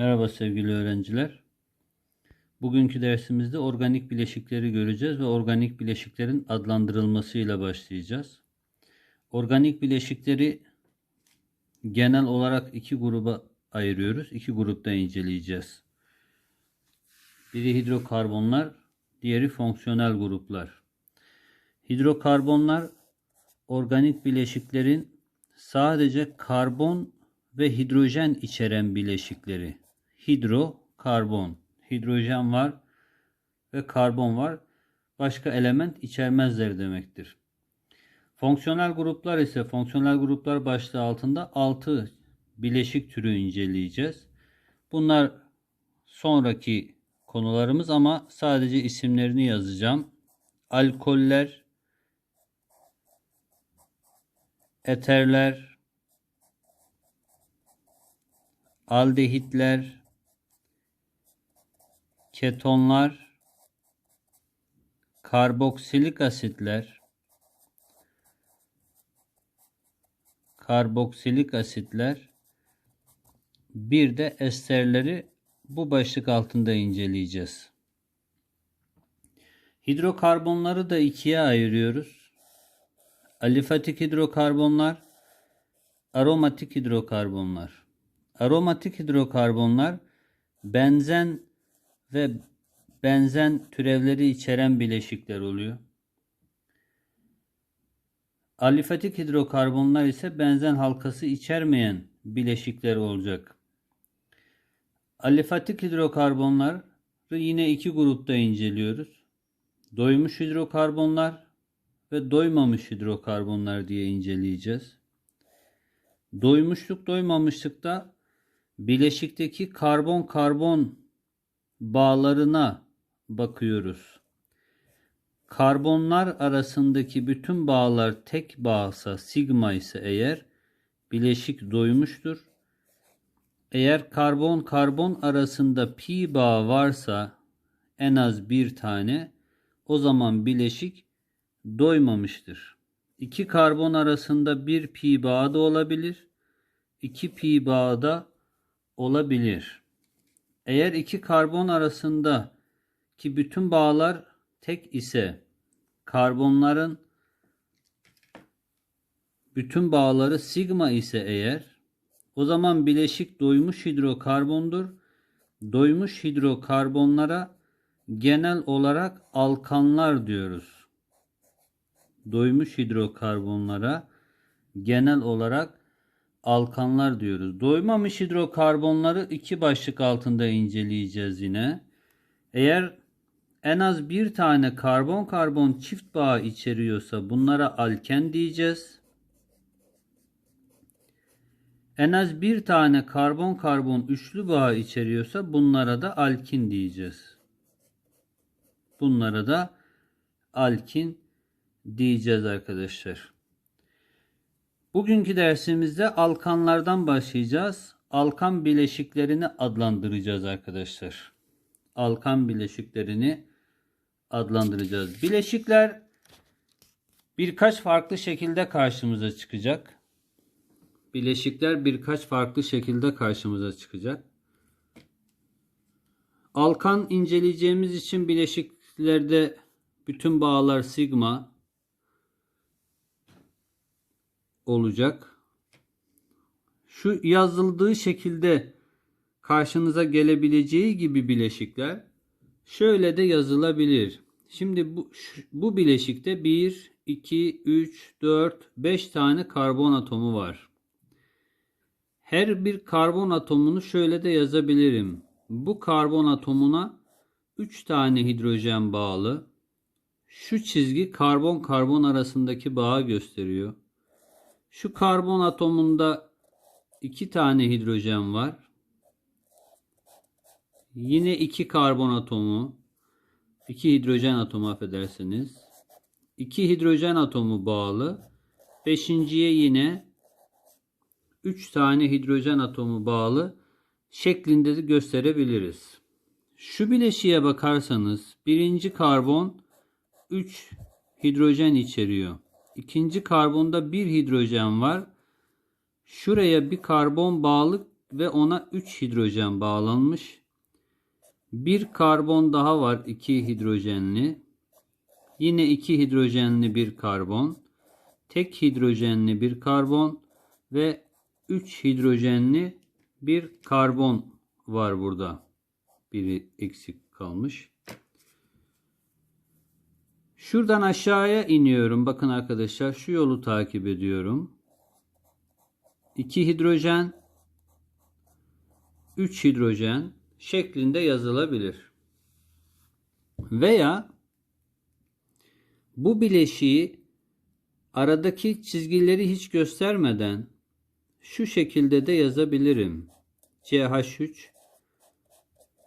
Merhaba sevgili öğrenciler. Bugünkü dersimizde organik bileşikleri göreceğiz ve organik bileşiklerin adlandırılmasıyla başlayacağız. Organik bileşikleri genel olarak iki gruba ayırıyoruz. İki grupta inceleyeceğiz. Biri hidrokarbonlar, diğeri fonksiyonel gruplar. Hidrokarbonlar organik bileşiklerin sadece karbon ve hidrojen içeren bileşikleri. Hidrokarbon. Hidrojen var ve karbon var. Başka element içermezler demektir. Fonksiyonel gruplar ise fonksiyonel gruplar başlığı altında 6 bileşik türü inceleyeceğiz. Bunlar sonraki konularımız ama sadece isimlerini yazacağım. Alkoller, eterler, aldehitler, ketonlar, karboksilik asitler, karboksilik asitler, bir de esterleri bu başlık altında inceleyeceğiz. Hidrokarbonları da ikiye ayırıyoruz. Alifatik hidrokarbonlar, aromatik hidrokarbonlar. Aromatik hidrokarbonlar benzen ve benzen türevleri içeren bileşikler oluyor. Alifatik hidrokarbonlar ise benzen halkası içermeyen bileşikler olacak. Alifatik hidrokarbonları yine iki grupta inceliyoruz. Doymuş hidrokarbonlar ve doymamış hidrokarbonlar diye inceleyeceğiz. Doymuşluk doymamışlıkta bileşikteki karbon karbon bağlarına bakıyoruz. Karbonlar arasındaki bütün bağlar tek bağsa sigma ise eğer bileşik doymuştur. Eğer karbon karbon arasında pi bağ varsa en az bir tane o zaman bileşik doymamıştır. İki karbon arasında bir pi bağı da olabilir. İki pi bağı da olabilir. Eğer iki karbon arasında ki bütün bağlar tek ise karbonların bütün bağları sigma ise eğer o zaman bileşik doymuş hidrokarbondur. Doymuş hidrokarbonlara genel olarak alkanlar diyoruz. Doymuş hidrokarbonlara genel olarak alkanlar diyoruz. Doymamış hidrokarbonları iki başlık altında inceleyeceğiz yine. Eğer en az bir tane karbon karbon çift bağ içeriyorsa bunlara alken diyeceğiz. En az bir tane karbon karbon üçlü bağ içeriyorsa bunlara da alkin diyeceğiz. Bunlara da alkin diyeceğiz arkadaşlar. Bugünkü dersimizde alkanlardan başlayacağız. Alkan bileşiklerini adlandıracağız arkadaşlar. Alkan bileşiklerini adlandıracağız. Bileşikler birkaç farklı şekilde karşımıza çıkacak. Bileşikler birkaç farklı şekilde karşımıza çıkacak. Alkan inceleyeceğimiz için bileşiklerde bütün bağlar sigma, olacak. Şu yazıldığı şekilde karşınıza gelebileceği gibi bileşikler şöyle de yazılabilir. Şimdi bu, bu bileşikte 1, 2, 3, 4, 5 tane karbon atomu var. Her bir karbon atomunu şöyle de yazabilirim. Bu karbon atomuna 3 tane hidrojen bağlı. Şu çizgi karbon karbon arasındaki bağı gösteriyor. Şu karbon atomunda iki tane hidrojen var. Yine iki karbon atomu, iki hidrojen atomu affedersiniz. İki hidrojen atomu bağlı. Beşinciye yine üç tane hidrojen atomu bağlı şeklinde de gösterebiliriz. Şu bileşiğe bakarsanız birinci karbon 3 hidrojen içeriyor. İkinci karbonda bir hidrojen var. Şuraya bir karbon bağlı ve ona 3 hidrojen bağlanmış. Bir karbon daha var 2 hidrojenli. Yine 2 hidrojenli bir karbon. Tek hidrojenli bir karbon ve 3 hidrojenli bir karbon var burada. Biri eksik kalmış. Şuradan aşağıya iniyorum. Bakın arkadaşlar şu yolu takip ediyorum. 2 hidrojen 3 hidrojen şeklinde yazılabilir. Veya bu bileşiği aradaki çizgileri hiç göstermeden şu şekilde de yazabilirim. CH3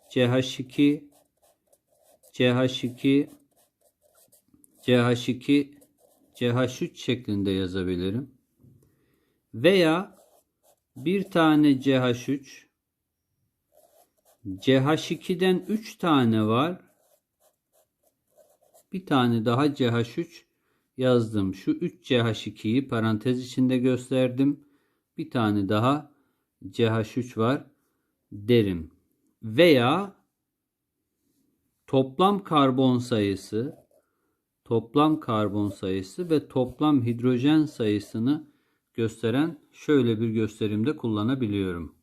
CH2 CH2 CH2 CH3 şeklinde yazabilirim. Veya bir tane CH3 CH2'den 3 tane var. Bir tane daha CH3 yazdım. Şu 3 CH2'yi parantez içinde gösterdim. Bir tane daha CH3 var derim. Veya toplam karbon sayısı toplam karbon sayısı ve toplam hidrojen sayısını gösteren şöyle bir gösterimde kullanabiliyorum.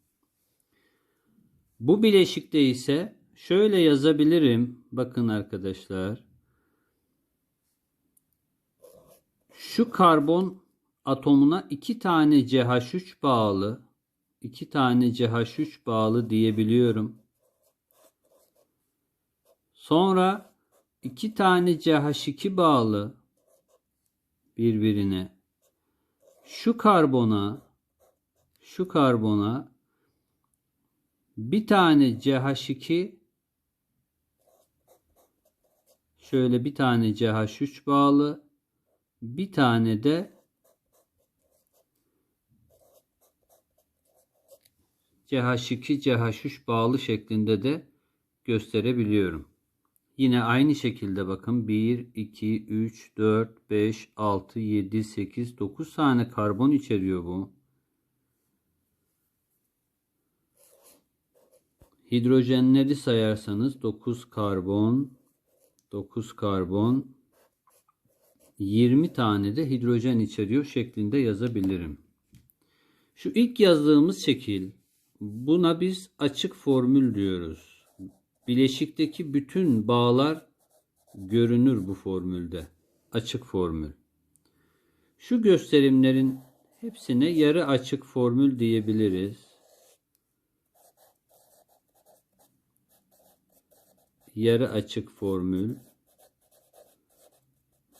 Bu bileşikte ise şöyle yazabilirim. Bakın arkadaşlar. Şu karbon atomuna iki tane CH3 bağlı, iki tane CH3 bağlı diyebiliyorum. Sonra iki tane CH2 bağlı birbirine. Şu karbona şu karbona bir tane CH2 şöyle bir tane CH3 bağlı bir tane de CH2 CH3 bağlı şeklinde de gösterebiliyorum. Yine aynı şekilde bakın 1, 2, 3, 4, 5, 6, 7, 8, 9 tane karbon içeriyor bu. Hidrojenleri sayarsanız 9 karbon, 9 karbon, 20 tane de hidrojen içeriyor şeklinde yazabilirim. Şu ilk yazdığımız şekil buna biz açık formül diyoruz. Bileşikteki bütün bağlar görünür bu formülde. Açık formül. Şu gösterimlerin hepsine yarı açık formül diyebiliriz. Yarı açık formül.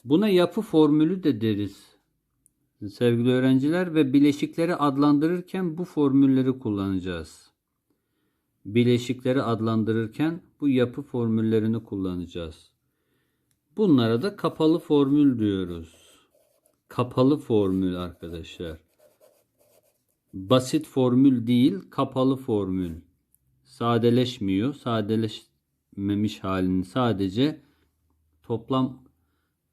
Buna yapı formülü de deriz. Sevgili öğrenciler ve bileşikleri adlandırırken bu formülleri kullanacağız. Bileşikleri adlandırırken bu yapı formüllerini kullanacağız. Bunlara da kapalı formül diyoruz. Kapalı formül arkadaşlar. Basit formül değil, kapalı formül. Sadeleşmiyor. Sadeleşmemiş halini sadece toplam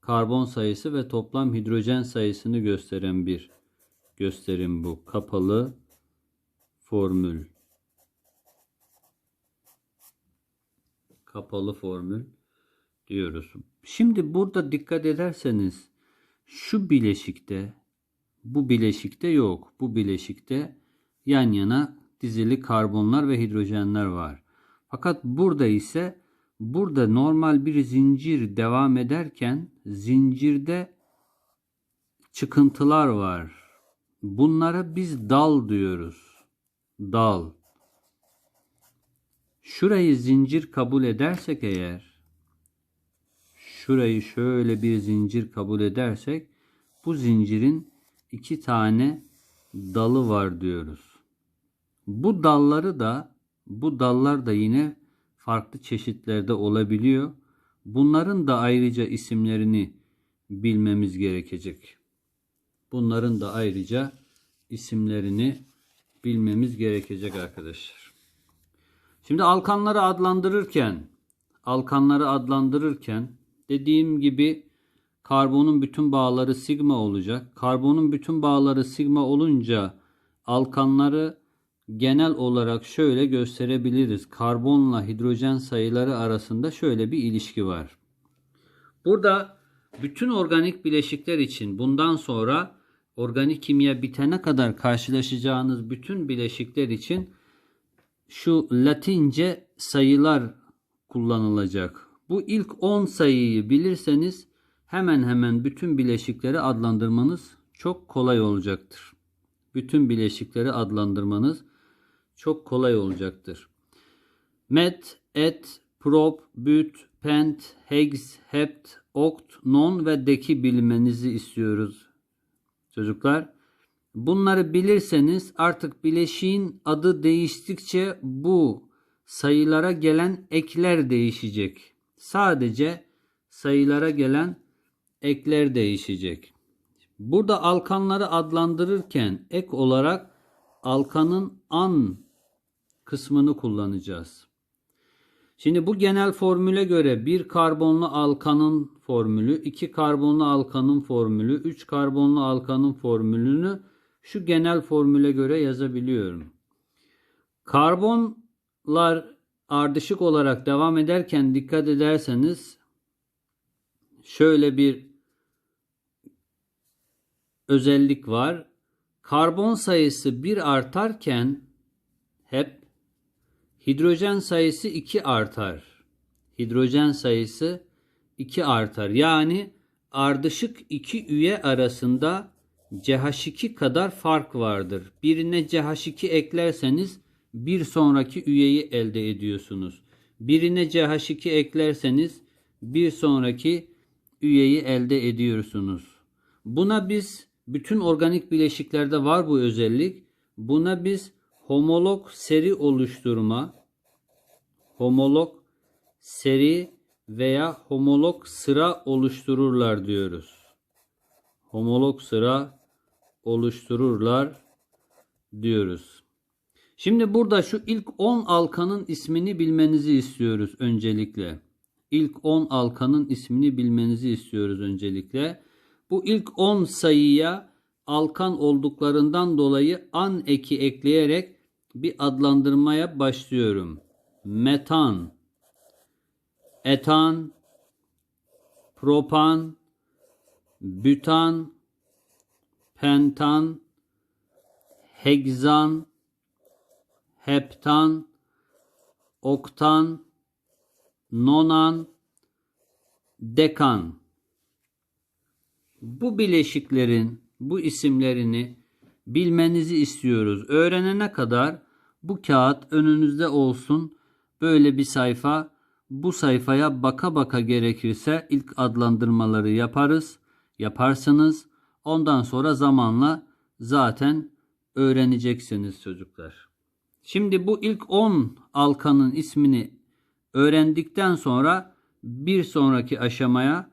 karbon sayısı ve toplam hidrojen sayısını gösteren bir gösterim bu. Kapalı formül. Kapalı formül diyoruz. Şimdi burada dikkat ederseniz şu bileşikte bu bileşikte yok. Bu bileşikte yan yana dizili karbonlar ve hidrojenler var. Fakat burada ise burada normal bir zincir devam ederken zincirde çıkıntılar var. Bunlara biz dal diyoruz. Dal. Şurayı zincir kabul edersek eğer şurayı şöyle bir zincir kabul edersek bu zincirin iki tane dalı var diyoruz. Bu dalları da bu dallar da yine farklı çeşitlerde olabiliyor. Bunların da ayrıca isimlerini bilmemiz gerekecek. Bunların da ayrıca isimlerini bilmemiz gerekecek arkadaşlar. Şimdi alkanları adlandırırken alkanları adlandırırken dediğim gibi karbonun bütün bağları sigma olacak. Karbonun bütün bağları sigma olunca alkanları genel olarak şöyle gösterebiliriz. Karbonla hidrojen sayıları arasında şöyle bir ilişki var. Burada bütün organik bileşikler için bundan sonra organik kimya bitene kadar karşılaşacağınız bütün bileşikler için şu Latince sayılar kullanılacak. Bu ilk 10 sayıyı bilirseniz hemen hemen bütün bileşikleri adlandırmanız çok kolay olacaktır. Bütün bileşikleri adlandırmanız çok kolay olacaktır. Met, et, prop, büt, pent, hex, hept, okt, non ve deki bilmenizi istiyoruz çocuklar. Bunları bilirseniz artık bileşiğin adı değiştikçe bu sayılara gelen ekler değişecek. Sadece sayılara gelen ekler değişecek. Burada alkanları adlandırırken ek olarak alkanın an kısmını kullanacağız. Şimdi bu genel formüle göre bir karbonlu alkanın formülü, iki karbonlu alkanın formülü, üç karbonlu alkanın formülünü şu genel formüle göre yazabiliyorum. Karbonlar ardışık olarak devam ederken dikkat ederseniz şöyle bir özellik var. Karbon sayısı 1 artarken hep hidrojen sayısı 2 artar. Hidrojen sayısı 2 artar. Yani ardışık iki üye arasında CH2 kadar fark vardır. Birine CH2 eklerseniz bir sonraki üyeyi elde ediyorsunuz. Birine CH2 eklerseniz bir sonraki üyeyi elde ediyorsunuz. Buna biz bütün organik bileşiklerde var bu özellik. Buna biz homolog seri oluşturma, homolog seri veya homolog sıra oluştururlar diyoruz. Homolog sıra oluştururlar diyoruz. Şimdi burada şu ilk 10 alkanın ismini bilmenizi istiyoruz öncelikle. İlk 10 alkanın ismini bilmenizi istiyoruz öncelikle. Bu ilk 10 sayıya alkan olduklarından dolayı an eki ekleyerek bir adlandırmaya başlıyorum. Metan, etan, propan, bütan, pentan, hegzan, heptan, oktan, nonan, dekan. Bu bileşiklerin bu isimlerini bilmenizi istiyoruz. Öğrenene kadar bu kağıt önünüzde olsun. Böyle bir sayfa. Bu sayfaya baka baka gerekirse ilk adlandırmaları yaparız. Yaparsınız. Ondan sonra zamanla zaten öğreneceksiniz çocuklar. Şimdi bu ilk 10 alkanın ismini öğrendikten sonra bir sonraki aşamaya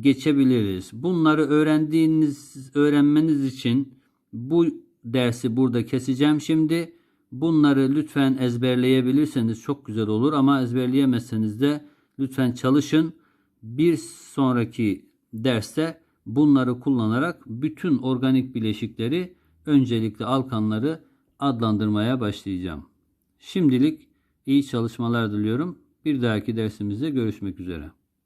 geçebiliriz. Bunları öğrendiğiniz öğrenmeniz için bu dersi burada keseceğim şimdi. Bunları lütfen ezberleyebilirseniz çok güzel olur ama ezberleyemezseniz de lütfen çalışın. Bir sonraki derste bunları kullanarak bütün organik bileşikleri öncelikle alkanları adlandırmaya başlayacağım. Şimdilik iyi çalışmalar diliyorum. Bir dahaki dersimizde görüşmek üzere.